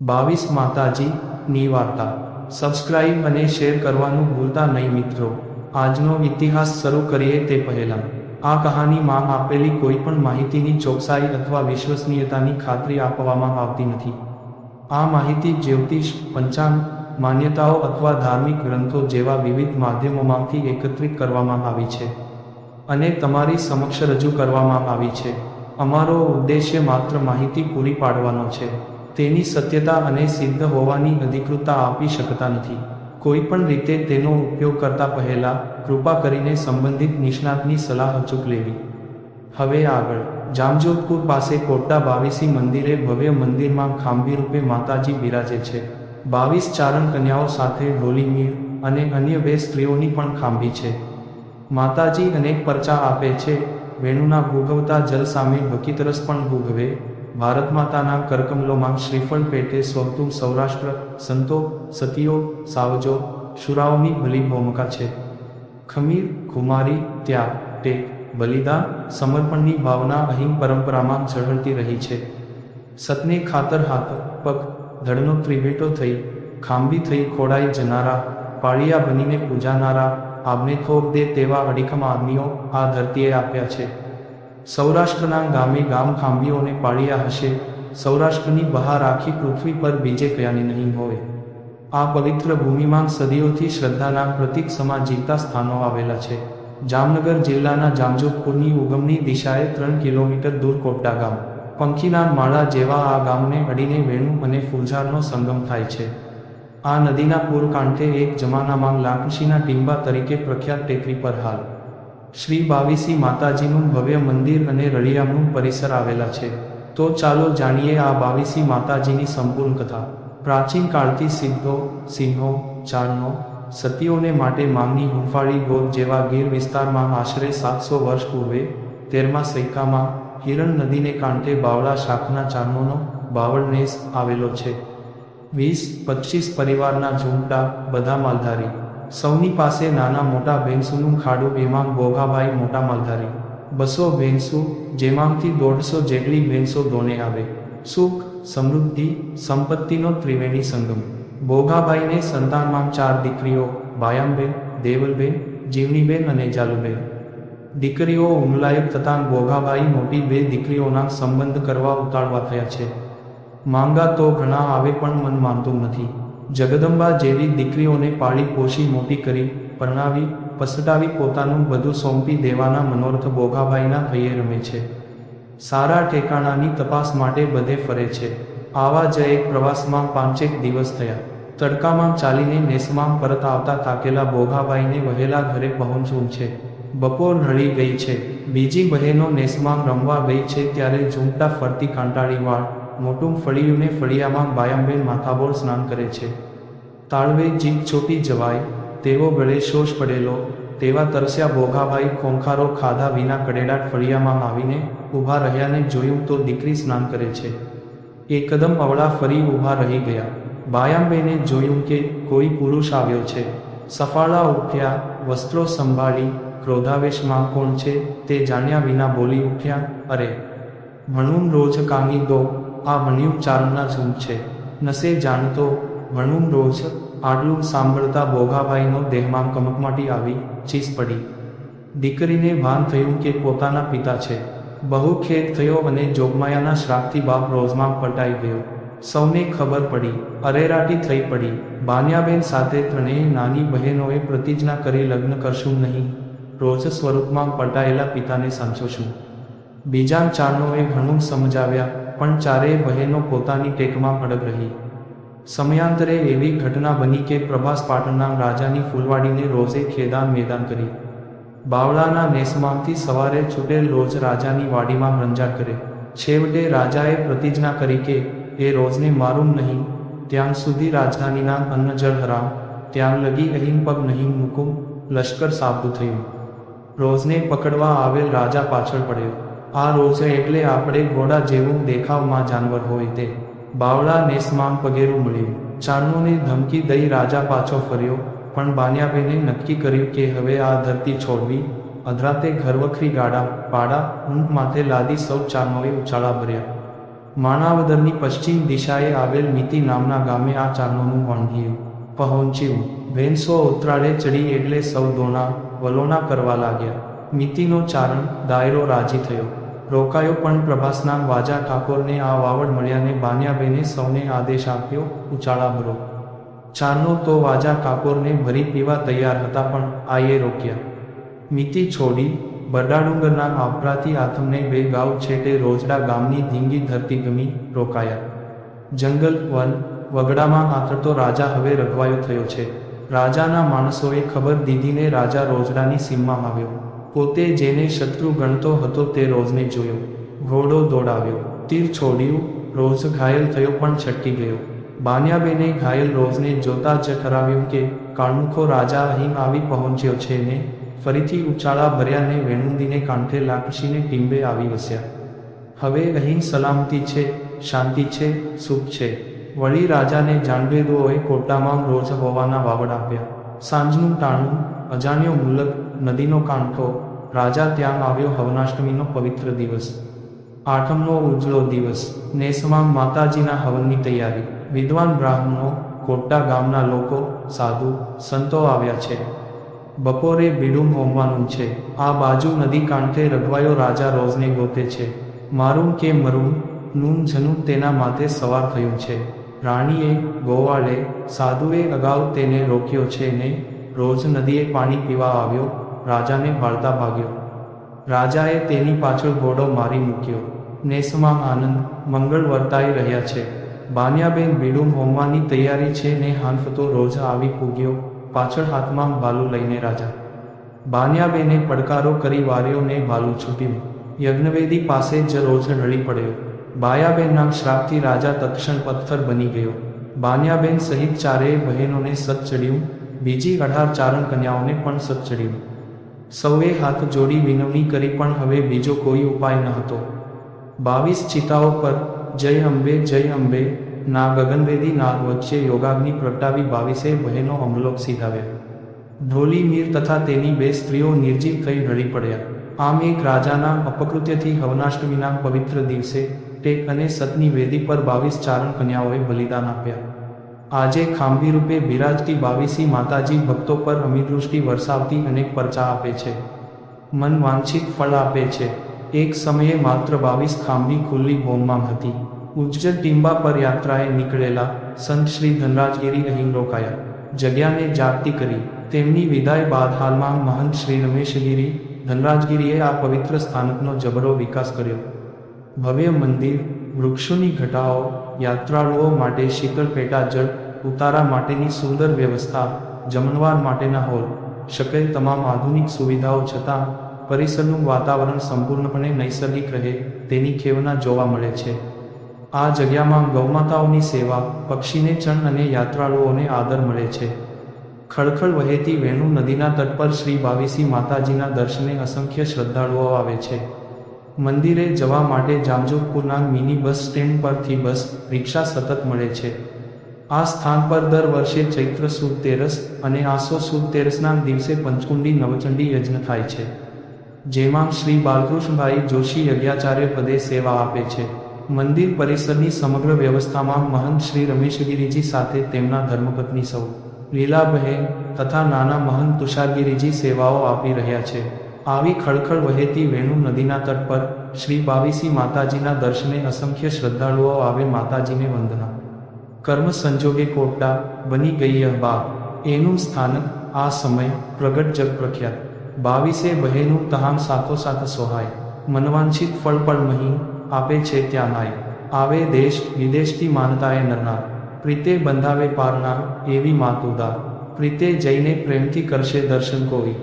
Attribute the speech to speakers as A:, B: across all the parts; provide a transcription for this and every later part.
A: બાવીસ માતાજી ની વાર્તા. સબસ્ક્રાઇબ અને શેર કરવાનું ભૂલતા નહીં મિત્રો. આજનો ઇતિહાસ શરૂ કરીએ તે પહેલાં. આ કહાનીમાં આપેલી કોઈ પણ માહિતીની ચોકસાઈ અથવા વિશ્વસનીયતાની ખાતરી આપવામાં આવતી નથી. આ માહિતી જ્યોતિષ, પંચાંગ, માન્યતાઓ અથવા ધાર્મિક ગ્રંથો જેવા વિવિધ માધ્યમોમાંથી એકત્રિત કરવામાં આવી છે અને તમારી સમક્ષ રજૂ કરવામાં આવી છે. અમારો ઉદ્દેશ્ય માત્ર માહિતી પૂરી પાડવાનો છે. તેની સત્યતા અને સિદ્ધ હોવાની અધિકૃતતા આપી શકતા નથી. કોઈ પણ રીતે તેનો ઉપયોગ કરતા પહેલા કૃપા કરીને સંબંધિત નિષ્ણાતની સલાહ અચૂક લેવી. હવે આગળ. જામજોધપુર પાસે કોટડા બાવીસી મંદિરે ભવ્ય મંદિરમાં ખાંભી રૂપે માતાજી બિરાજે છે. બાવીસ ચારણ કન્યાઓ સાથે ઢોલીમીર અને અન્ય બે સ્ત્રીઓની પણ ખાંભી છે. માતાજી અનેક પરચા આપે છે. વેણુના ભૂગવતા જલ સામે ભકીતરસ પણ ગુગવે ભારત માતાના કરકમલોમાં શ્રીફળ પેટે સ્વતું સૌરાષ્ટ્ર, સંતો, સતીઓ, સાવજો, શુરાઓની ભલી ભૂમિકા છે. ખમીર, ખુમારી, ત્યાગ, ટેક, બલિદાન, સમર્પણની ભાવના અહીં પરંપરામાં ઝળહળતી રહી છે. સતને ખાતર હાથ, પગ, ધડનો ત્રિભેટો થઈ, ખાંભી થઈ ખોડાઈ જનારા, પાળિયા બનીને પૂજાનારા આબને થોપ દે તેવા અડીખમ આદમીઓ આ ધરતીએ આપ્યા છે. સૌરાષ્ટ્રના ગામે ગામ ખાંભીઓને પાળ્યા હશે. સૌરાષ્ટ્રની બહાર આખી પૃથ્વી પર બીજે કયાની નહીં હોય. આ પવિત્ર ભૂમિમાં સદીઓથી શ્રદ્ધાના પ્રતિક સમા જીવતા સ્થાનો આવેલા છે. જામનગર જિલ્લાના જામજોધપુરની ઉગમની દિશાએ ત્રણ કિલોમીટર દૂર કોટડા ગામ પંખીના માળા જેવા આ ગામને અડીને વેણુ અને ફૂલઝારનો સંગમ થાય છે. આ નદીના પૂર કાંઠે એક જમાનામાં લાકશીના ટીંબા તરીકે પ્રખ્યાત ટેકરી પર હાલ. શ્રી બાવીસી માતાજીનું ભવ્ય મંદિર અને રળિયામનું પરિસર આવેલા છે. તો ચાલો જાણીએ આ બાવીસી માતાજીની સંપૂર્ણ કથા. પ્રાચીન કાળથી સિદ્ધો, સિંહો ચારણો સતીઓને માટે માંગની હુંફાળી ગોદ જેવા ગીર વિસ્તારમાં આશરે સાતસો વર્ષ પૂર્વે, તેરમા સૈકામાં હિરણ નદીને કાંઠે બાવળા શાખના ચારનોનો બાવળનેસ આવેલો છે. વીસ પચીસ પરિવારના ઝૂંપડા બધા માલધારી. સૌની પાસે નાના મોટા ભેંસુનું ખાડું એમાં ગોગાભાઈ મોટા માલધારી. બસો ભેંસુ જેમાંથી દોઢસો જેટલી ભેંસો દોને આવે. સુખ, સમૃદ્ધિ, સંપત્તિનો ત્રિવેણી સંગમ. ભોગાભાઈને સંતાનમાં ચાર દીકરીઓ, બાયામબેન, દેવલબેન, જીવણીબેન અને જાલુબેન. દીકરીઓ ઉમલાયક થતાં ભોગાભાઈ મોટી બે દીકરીઓના સંબંધ કરવા ઉતાળવા થયા છે. માંગા તો ઘણા આવે પણ મન માનતું નથી. જગદંબા જેવી દીકરીઓને પાળી પોષી મોટી કરી, પરણાવી, પસટાવી પોતાનું બધું સોંપી દેવાના મનોરથ ભોગાભાઈના હૈયે રમે છે. સારા ઠેકાણાની તપાસ માટે બધે ફરે છે. આવા જ પ્રવાસમાં પાંચેક દિવસ થયા. તડકામાં ચાલીને નેસમાં પરત આવતા થાકેલા ભોગાભાઈને વહેલા ઘરે પહોંચવું છે. બપોર ઢળી ગઈ છે. બીજી બહેનો નેસમાં રમવા ગઈ છે ત્યારે ઝૂંપટા ફરતી કાંટાળી વાળ મોટું ફળિયુંને ફળિયામાં બાયાંબેન માથાબોળ સ્નાન કરે છે. તાળવે જીભ ચોટી જવાય, તેવો ગળે શોષ પડેલો, તેવા તરસ્યા ભોગાભાઈ ખોંખારો ખાધા વિના કડેડાટ ફળિયામાં આવીને ઊભા રહ્યાને જોયું તો દીકરી સ્નાન કરે છે. એકદમ અવળા ફરી ઊભા રહી ગયા. બાયાંબેને જોયું કે કોઈ પુરુષ આવ્યો છે. સફાળા ઉઠ્યા, વસ્ત્રો સંભાળી, ક્રોધાવેશમાં કોણ છે તે જાણ્યા વિના બોલી ઉઠ્યા, અરે, ભણું રોજ કાંગી દો આ ભણ્યું ચારણના ઝૂમ છે. નસે જાણતો વણું રોજ આટલું સાંભળતા ભોગાભાઈનો દેહમાં કમકમાટી આવી ચીસ પડી. દીકરીને ભાન થયું કે પોતાના પિતા છે. બહુ ખેદ થયો અને જોગમાયાના શ્રાપથી બાપ રોજમાં પટાઈ ગયો. સૌને ખબર પડી, અરેરાટી થઈ પડી. બાન્યાબેન સાથે ત્રણેય નાની બહેનોએ પ્રતિજ્ઞા કરી લગ્ન કરશું નહીં. રોજ સ્વરૂપમાં પટાયેલા પિતાને સાંચોશું બીજા ચારણોએ ઘણું સમજાવ્યા. પણ ચારેય બહેનો પોતાની ટેકમાં અડગ રહી. સમયાંતરે એવી ઘટના બની કે પ્રભાસ પાટણના રાજાની ફૂલવાડીને રોજે ખેદાન મેદાન કરી. બાવળાના નેસમાંથી સવારે છૂટેલ રોજ રાજાની વાડીમાં રંજા કરે. છેવટે રાજાએ પ્રતિજ્ઞા કરી કે, એ રોજને મારું નહીં, ત્યાં સુધી રાજધાનીના અન્ન જળ હરામ ત્યાં લગી અહીં પગ નહીં મૂકું, લશ્કર સાબદું થયું. રોજને પકડવા આવેલ રાજા પાછળ પડ્યો. આ રોસે એટલે આપણે ઘોડા જેવું દેખાવમાં જાનવર હોય તે. બાવળા નેસમાં પગેરું મળ્યું. ચારણોને ધમકી દઈ રાજા પાછો ફર્યો, પણ બાન્યાબેને નક્કી કર્યું કે હવે આ ધરતી છોડવી, અધરાતે ઘરવખરી ગાડા, પાડા ઊંઘ માથે લાદી સૌ ચારણોએ ઉછાળા ભર્યા. માણાવદરની પશ્ચિમ દિશાએ આવેલ મિતિ નામના ગામે આ ચારણોનું વણગિયું પહોંચ્યું. ભેંસો ઉતરાળે ચડી એટલે સૌ દોણા વલોણા કરવા લાગ્યા. મિતિનો ચારણ દાયરો રાજી થયો. રોકાયો પણ પ્રભાસના વાજા ઠાકોરને આ વાવડ મળ્યાને બાન્યાબેને સૌને આદેશ આપ્યો ઉચાળા ભરો. ચારનો તો વાજા ઠાકોરને ભરી પીવા તૈયાર હતા પણ આઈએ રોક્યા. મિતિ છોડી બરડાડુંગરના આવરાથી આથમને બે ગાવ છેટે રોજડા ગામની ધીંગી ધરતી ગમી રોકાયા. જંગલ વન વગડામાં આથડતો રાજા હવે રઘવાયો થયો છે. રાજાના માણસોએ ખબર દીધીને રાજા રોજડાની સીમમાં આવ્યો. પોતે જેને શત્રુ ગણતો હતો તે રોજને જોયો. ઘોડો દોડાવ્યો. તીર છોડ્યું. રોજ ઘાયલ થયો પણ છટકી ગયો. બાન્યાબેને ઘાયલ રોઝને જોતા જ કરાવ્યું કે કાળમુખો રાજા અહીં આવી પહોંચ્યો છે ને? ફરીથી ઉચાળા ભર્યાને વેણુંદીને કાંઠે લાકશીને ટીંબે આવી વસ્યા. હવે અહીં સલામતી છે, શાંતિ છે, સુખ છે. વળી રાજાને જાણવેદોએ કોટામાં રોજ હોવાના વાવડ આપ્યા. સાંજનું ટાણું, અજાણ્યો મુલક નદીનો કાંઠો, રાજા ત્યાં આવ્યો હવનાષ્ટમીનો પવિત્ર દિવસ. આઠમનો ઉજળો દિવસ, નેસમાં માતાજીના હવનની તૈયારી. વિદ્વાન બ્રાહ્મણો કોટા ગામના લોકો, સાધુ, સંતો આવ્યા છે. બપોરે બીડું હોમવાનું છે. આ બાજુ નદી કાંઠે રઘવાયો રાજા રોજને ગોતે છે. મારું કે મરું નું જનું તેના માથે સવાર થયું છે. રાણીએ ગોવાળે સાધુએ અગાઉ તેને રોક્યો છે ને રોજ નદીએ પાણી પીવા આવ્યો. રાજાને ભાળતા ભાગ્યો. રાજાએ તેની પાછળ ઘોડો મારી મૂક્યો. નેસમાં આનંદ, મંગળ વર્તાઈ રહ્યા છે. બાન્યાબેન બીડું હોમવાની તૈયારી છે ને હાંફતો રોજ આવી પૂગ્યો પાછળ હાથમાં ભાલુ લઈને રાજા. બાન્યાબેને પડકારો કરી વાર્યો ને ભાલું છૂટ્યું. યજ્ઞવેદી પાસે જ રોજ ઢળી પડ્યો. બાયાબેનના શ્રાપથી રાજા તક્ષણ પથ્થર બની ગયો. બાન્યાબેન સહિત ચારેય બહેનોને સત ચડ્યું. બીજી અઢાર ચારણ કન્યાઓને પણ સત ચડ્યું. સૌએ હાથ જોડી વિનવણી કરી પણ હવે બીજો કોઈ ઉપાય ન હતો. બાવીસ ચિતાઓ પર, જય અંબે જય અંબે, ના ગગનવેદી નાદ વચ્ચે યોગાગ્નિ પ્રગટાવી બાવીસે બહેનો હમલો સીધાવ્યા. ઢોલી, મીર તથા તેની બે સ્ત્રીઓ નિર્જીવ થઈ ઢળી પડ્યા. આમ એક રાજાના અપકૃત્યથી હવનાષ્ટમીના પવિત્ર દિવસે ટેક અને સતની વેદી પર બાવીસ ચારણ કન્યાઓએ બલિદાન આપ્યા. આજે ખાંભી રૂપે બિરાજતી બાવીસી માતાજી ભક્તો પર અમીદૃષ્ટિ વરસાવતી અનેક પરચા આપે છે. મન વાંછિત ફળ આપે છે. એક સમયે માત્ર બાવીસ ખાંભી ખુલ્લી હોમમાં હતી. ઉજ્જડ ટીંબા પર યાત્રાએ નીકળેલા સંત શ્રી ધનરાજગીરી અહીં રોકાયા. જગ્યાને જાગતી કરી. તેમની વિદાય બાદ હાલમાં મહંત શ્રી રમેશગીરી ધનરાજગીરીએ આ પવિત્ર સ્થાનકનો જબરો વિકાસ કર્યો. ભવ્ય મંદિર, વૃક્ષોની ઘટાઓ, યાત્રાળુઓ માટે શીતળ પેટા જળ ઉતારા માટેની સુંદર વ્યવસ્થા, જમણવાર માટેના હોલ શકેલ તમામ આધુનિક સુવિધાઓ છતાં, પરિસરનું વાતાવરણ સંપૂર્ણપણે નૈસર્ગિક રહે તેની ખેવના જોવા મળે છે. આ જગ્યામાં ગૌમાતાઓની સેવા, પક્ષીને ચણ અને યાત્રાળુઓને આદર મળે છે. ખળખળ વહેતી વેણુ નદીના તટ પર શ્રી બાવીસી માતાજીના દર્શને અસંખ્ય શ્રદ્ધાળુઓ આવે છે. મંદિરે જવા માટે જામજોધપુરના મિની બસ સ્ટેન્ડ પરથી બસ, રિક્ષા સતત મળે છે. આ સ્થાન પર દર વર્ષે ચૈત્ર સુદ તેરસ અને આસો સુદ તેરસના દિવસે પંચકુંડી નવચંડી યજ્ઞ થાય છે, જેમાં શ્રી બાલકૃષ્ણભાઈ જોશી યજ્ઞાચાર્ય પદે સેવા આપે છે. મંદિર પરિસરની સમગ્ર વ્યવસ્થામાં મહંત શ્રી રમેશગીરીજી સાથે તેમના ધર્મપત્ની સૌ લીલાબહેન તથા નાના મહંત તુષારગીરીજી સેવાઓ આપી રહ્યા છે. આવી ખળખળ વહેતી વેણુ નદીના તટ પર શ્રી બાવીસી માતાજીના દર્શને અસંખ્ય શ્રદ્ધાળુઓ આવે માતાજીને વંદના. કર્મ સંજોગે કોટા બની ગઈ અહબા એનું સ્થાનક આ સમય પ્રગટ જગ પ્રખ્યાત. બાવીસે બહેનું તહામ સાથોસાથ સોહાય. મનવાંછિત ફળ પણ મહી આપે છે ત્યાં નાય. આવે દેશ વિદેશથી માનતાએ નરનાર. પ્રીતે બંધાવે પારનાર એવી માતુદાર પ્રીતે જઈને પ્રેમથી કરશે દર્શન કોઈ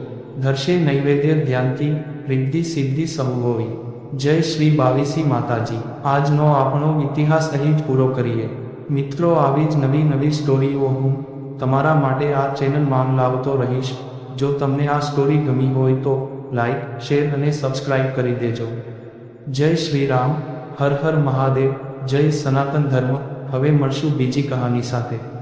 A: ધરશે નૈવેદ્ય ધ્યાનથી રિદ્ધિ સિદ્ધિ હોવી જય શ્રી બાવીસી માતાજી. આજનો આપણો ઇતિહાસ અહીં જ પૂરો કરીએ. મિત્રો, આવી જ નવી નવી સ્ટોરીઓ હું તમારા માટે આ ચેનલમાં લાવતો રહીશ. જો તમને આ સ્ટોરી ગમી હોય તો લાઈક, શેર અને સબસ્ક્રાઇબ કરી દેજો. જય શ્રી રામ, હર હર મહાદેવ, જય સનાતન ધર્મ. હવે મળશું બીજી કહાની સાથે.